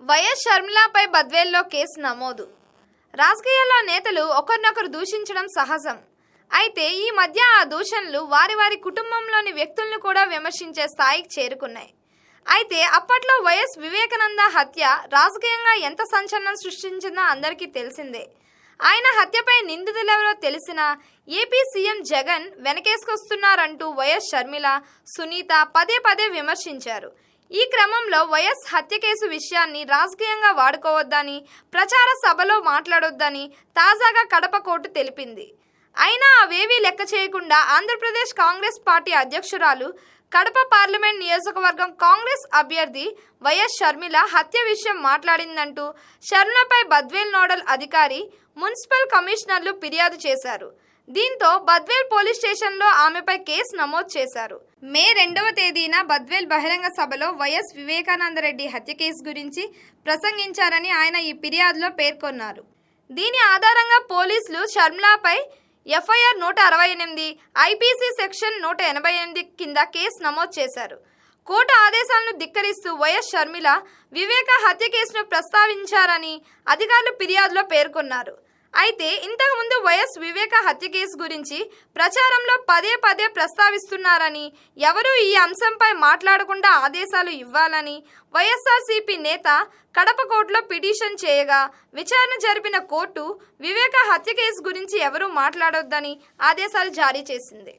YS షర్మిలాపై బద్వేల్లో case నమోదు. రాజకీయాల్లో నేతలు ఒకరినొకరు దూషించడం సహజం. అయితే ఈ మధ్య ఆ దూషణలు వారి వారి కుటుంబంలోని వ్యక్తులను కూడా విమర్శించే స్థాయికి చేరుకున్నాయి. అయితే అప్పట్లో వైఎస్ వివేకానంద హత్య రాజకీయంగా ఎంత సంచలనం సృష్టించిందో అందరికీ తెలిసిందే. ఆయన హత్యపై నిందితులెవరో తెలిసినా ఏపీ సీఎం జగన్ వెనకేసుకొస్తున్నారంటూ వైఎస్ షర్మిల సునీత పదే పదే విమర్శించారు. ఈ క్రమంలో వైఎస్ హత్య కేసు విషయాన్ని రాజకీయంగా వాడుకోవద్దని ప్రచార సభలో మాట్లాడొద్దని తాజాగా కడప కోర్టు తెలిపింది. అయినా అవేవీ లెక్క చేయకుండా ఆంధ్రప్రదేశ్ కాంగ్రెస్ పార్టీ అధ్యక్షురాలు కడప పార్లమెంట్ నియోజకవర్గం కాంగ్రెస్ అభ్యర్థి వైఎస్ షర్మిల హత్య విషయం మాట్లాడిందంటూ షర్మిలపై బద్వేల్ నోడల్ అధికారి మున్సిపల్ కమిషనర్లు ఫిర్యాదు చేశారు. దీంతో బద్వేల్ పోలీస్ స్టేషన్లో ఆమెపై కేసు నమోదు చేశారు. మే రెండవ తేదీన బద్వేల్ బహిరంగ సభలో వైఎస్ వివేకానందరెడ్డి హత్య కేసు గురించి ప్రసంగించారని ఆయన ఈ ఫిర్యాదులో పేర్కొన్నారు. దీని ఆధారంగా పోలీసులు షర్మిలాపై ఎఫ్ఐఆర్ నూట అరవై ఎనిమిది ఐపీసీ సెక్షన్ నూట ఎనభై ఎనిమిది కింద కేసు నమోదు చేశారు. కోర్టు ఆదేశాలను ధిక్కరిస్తూ వైఎస్ షర్మిల వివేక హత్య కేసును ప్రస్తావించారని అధికారులు ఫిర్యాదులో పేర్కొన్నారు. అయితే ఇంతకుముందు వైఎస్ వివేక హత్య కేసు గురించి ప్రచారంలో పదే పదే ప్రస్తావిస్తున్నారని ఎవరూ ఈ అంశంపై మాట్లాడకుండా ఆదేశాలు ఇవ్వాలని వైఎస్ఆర్సీపీ నేత కడప కోర్టులో పిటిషన్ చేయగా విచారణ జరిపిన కోర్టు వివేక హత్య కేసు గురించి ఎవరూ మాట్లాడొద్దని ఆదేశాలు జారీ చేసింది.